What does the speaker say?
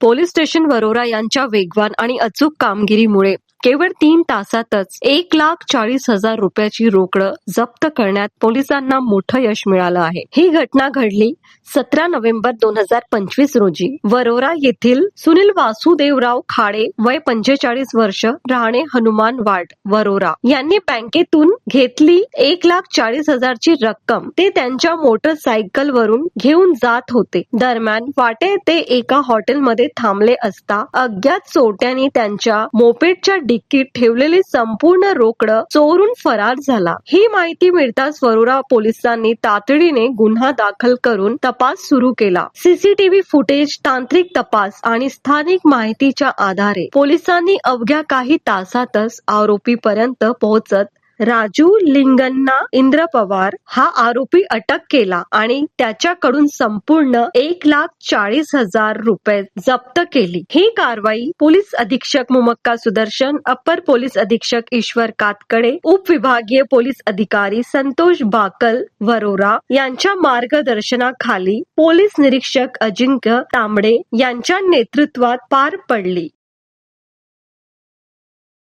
Police station Warora यांच्या वेगवान आणि अचूक कामगिरीमुळे केवळ तीन तासातच एक लाख चाळीस हजार रुपयाची रोकड जप्त करण्यात पोलिसांना मोठं यश मिळालं आहे. ही घटना घडली सतरा नोव्हेंबर दोन हजार पंचवीस रोजी. वरोरा येथील सुनील वासुदेवराव खाडे वय पंचेचाळीस वर्ष राहणे हनुमान वाड वरोरा. यांनी बँकेतून घेतली एक लाख चाळीस हजारची रक्कम. ते त्यांच्या मोटरसायकल वरून घेऊन जात होते. दरम्यान वाटे ते एका हॉटेलमध्ये थांबले असता अज्ञात चोरट्यांनी त्यांच्या मोपेडच्या डिक्कीत ठेवलेले संपूर्ण रोकड चोरून फरार झाला. ही माहिती मिळताच वरोरा पोलिसांनी तातडीने गुन्हा दाखल करून तपास सुरू केला. सीसीटीव्ही फुटेज तांत्रिक तपास आणि स्थानिक माहितीच्या आधारे पोलिसांनी अवघ्या काही तासातच आरोपीपर्यंत पोहोचत राजू लिंगन्ना इंद्र पवार हा आरोपी अटक केला आणि त्याच्याकडून संपूर्ण एक लाख चाळीस हजार रुपये जप्त केली. ही कारवाई पोलीस अधीक्षक मुमक्का सुदर्शन अपर पोलीस अधीक्षक ईश्वर कातकडे उपविभागीय पोलीस अधिकारी संतोष बाकल वरोरा यांच्या मार्गदर्शनाखाली पोलीस निरीक्षक अजिंक्य तांबडे यांच्या नेतृत्वात पार पडली.